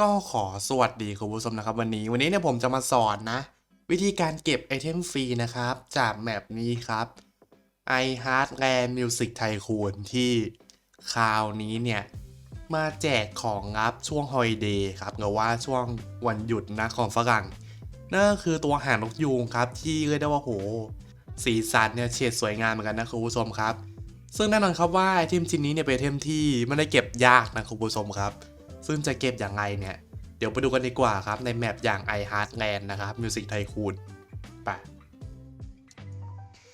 ก็ขอสวัสดีคุณผู้ชมนะครับวันนี้วันนี้เนี่ยผมจะมาสอนนะ วิธีการเก็บไอเทมฟรีนะครับ จากแมปนี้ครับ i Heartland Music Tycoon ที่คราวนี้เนี่ย มาแจกของงับช่วงฮอลิเดย์ครับหรือว่าช่วงวันหยุดนะของฝรั่งนั่นคือตัวหางนกยูงครับ ที่เรียกได้ว่าโห สีสันเนี่ยเฉดสวยงามเหมือนกันนะคุณผู้ชมครับ ซึ่งแน่นอนครับว่าไอเทมชิ้นนี้เนี่ยเป็นไอเทมที่ไม่ได้เก็บยากนะคุณผู้ชมครับ ซึ่งจะเก็บอย่างไรเนี่ย เดี๋ยวไปดูกันดีกว่าครับ ในแมปอย่าง i Heartland นะครับ Music Tycoon ไป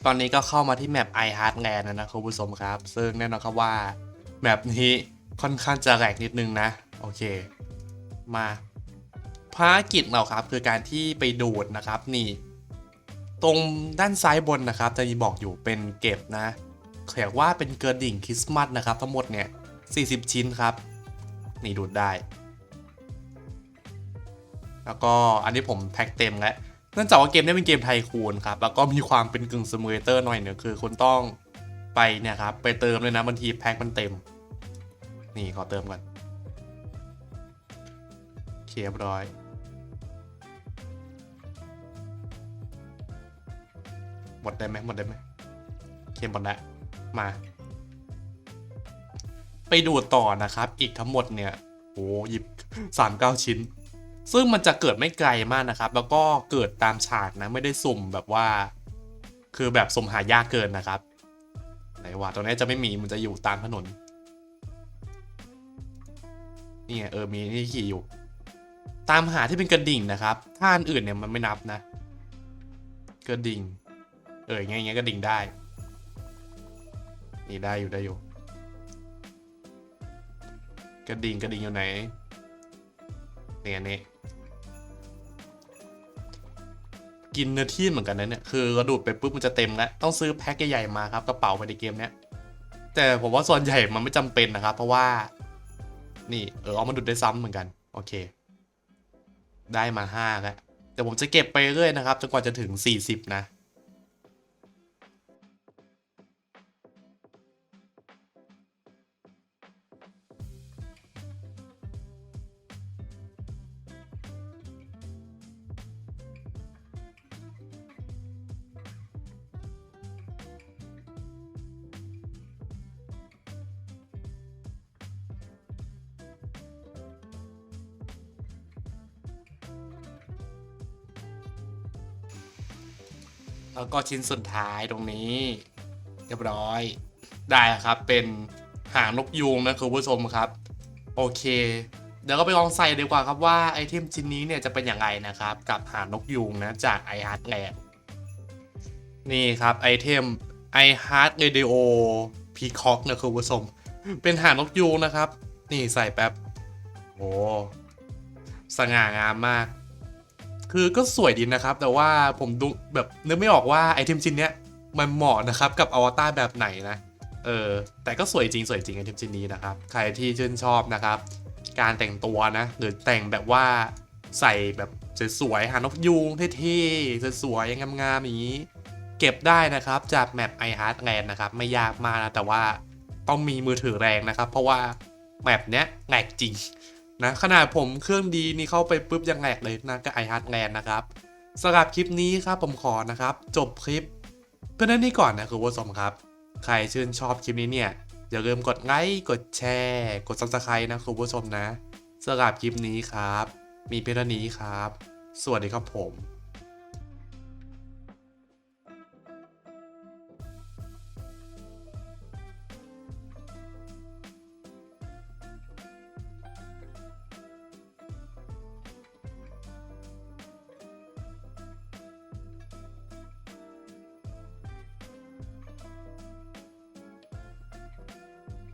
ตอนนี้ก็เข้ามาที่แมป i Heartland แล้วนะคุณผู้ชมครับ ซึ่งแน่นอนครับว่าแมปนี้ค่อนข้างจะแหลกนิดนึงนะ โอเค มาภารกิจเราครับคือการที่ไปดูดนะครับนี่ ตรงด้านซ้ายบนนะครับ จะมีบอกอยู่เป็นเก็บนะเขียนว่าเป็นเกิร์ดิ่งคริสต์มาสนะครับ ทั้งหมดเนี่ย40 ชิ้นครับ นี่ดูดได้ แล้วก็อันนี้ผมแพ็กเต็มแล้วเนื่องจากว่าเกมนี้เป็นเกมไทคูนครับ แล้วก็มีความเป็นกึ่งซิมูเลเตอร์หน่อยหนึ่งคือคุณต้องไปเนี่ยครับ ไปเติมเลยนะบางทีแพ็คมันเต็ม นี่ขอเติมก่อนเคเรียบร้อยหมดได้ไหมหมดได้ไหมโอเคหมดแล้วมา ไปดูต่อนะครับ อีกทั้งหมดเนี่ยโอ้หยิบ39 ชิ้น ซึ่งมันจะเกิดไม่ไกลมากนะครับ แล้วก็เกิดตามฉากนะไม่ได้สุ่มแบบว่า คือแบบสุ่มหายากเกินนะครับไหนว่าตรงนี้จะไม่มีมันจะอยู่ตามถนนนี่ไงเออมีที่ขี่อยู่ ตามหาที่เป็นกระดิ่งนะครับ ถ้าอันอื่นเนี่ยมันไม่นับนะ กระดิ่ง เออไงไงกระดิ่งได้ นี่ได้อยู่ได้อยู่ กระดิ่งกระดิ่งอยู่ไหนเนี่ยนี่กินเนื้อที่เหมือนกันนะเนี่ยคือกระดูดไปปุ๊บมันจะเต็มแล้วต้องซื้อแพ็คใหญ่ๆมาครับกระเป๋าไปในเกมเนี้ยแต่ผมว่าส่วนใหญ่มันไม่จำเป็นนะครับ เพราะว่า นี่เออเอามาดูดได้ซ้ำเหมือนกัน โอเค ได้มาห้าแล้วแต่ผมจะเก็บไปเรื่อยนะครับจนกว่าจะถึง 40 นะ แล้วก็ชิ้นสุดท้ายตรงนี้ เรียบร้อย ได้ครับเป็นหางนกยูงนะคุณผู้ชมครับ โอเค เดี๋ยวก็ไปลองใส่ดีกว่าครับว่าไอเทมชิ้นนี้เนี่ยจะเป็นอย่างไรนะครับ กับหางนกยูงนะจาก i h e a r t l a n d นี่ครับไอเทม i Heart Radio Peacock นะคุณผู้ชมเป็นหางนกยูงนะครับ นี่ใส่แป๊บโอ้สง่างามมาก คือก็สวยดีนะครับ แต่ว่าผมดูแบบนึกไม่ออกว่าไอเทมชิ้นเนี้ยมันเหมาะนะครับกับอวตารแบบไหนนะ เออ แต่ก็สวยจริงสวยจริงไอเทมชิ้นนี้นะครับ ใครที่ชื่นชอบนะครับ การแต่งตัวนะ หรือแต่งแบบว่าใส่แบบสวยๆหานกยูงเท่ๆสวยๆงามๆอย่างนี้ เก็บได้นะครับจากแมป i Heartland นะครับ ไม่ยากมากนะ แต่ว่าต้องมีมือถือแรงนะครับ เพราะว่าแมปเนี้ยแหลกจริง นะขนาดผมเครื่องดีนี่เข้าไปปุ๊บยังแหลกเลยนะกับไอฮาร์ดแลนด์นะครับสำหรับคลิปนี้ครับผมขอนะครับ จบคลิป เพื่อนนั้นนี่ก่อนนะคุณผู้ชมครับ ใครชื่นชอบคลิปนี้เนี่ยอย่าลืมกดไลค์กดแชร์ กดซับสไคร b e นะคุณผู้ชมนะสำหรับคลิปนี้ครับ มีเพียงเท่านี้ครับ สวัสดีครับผม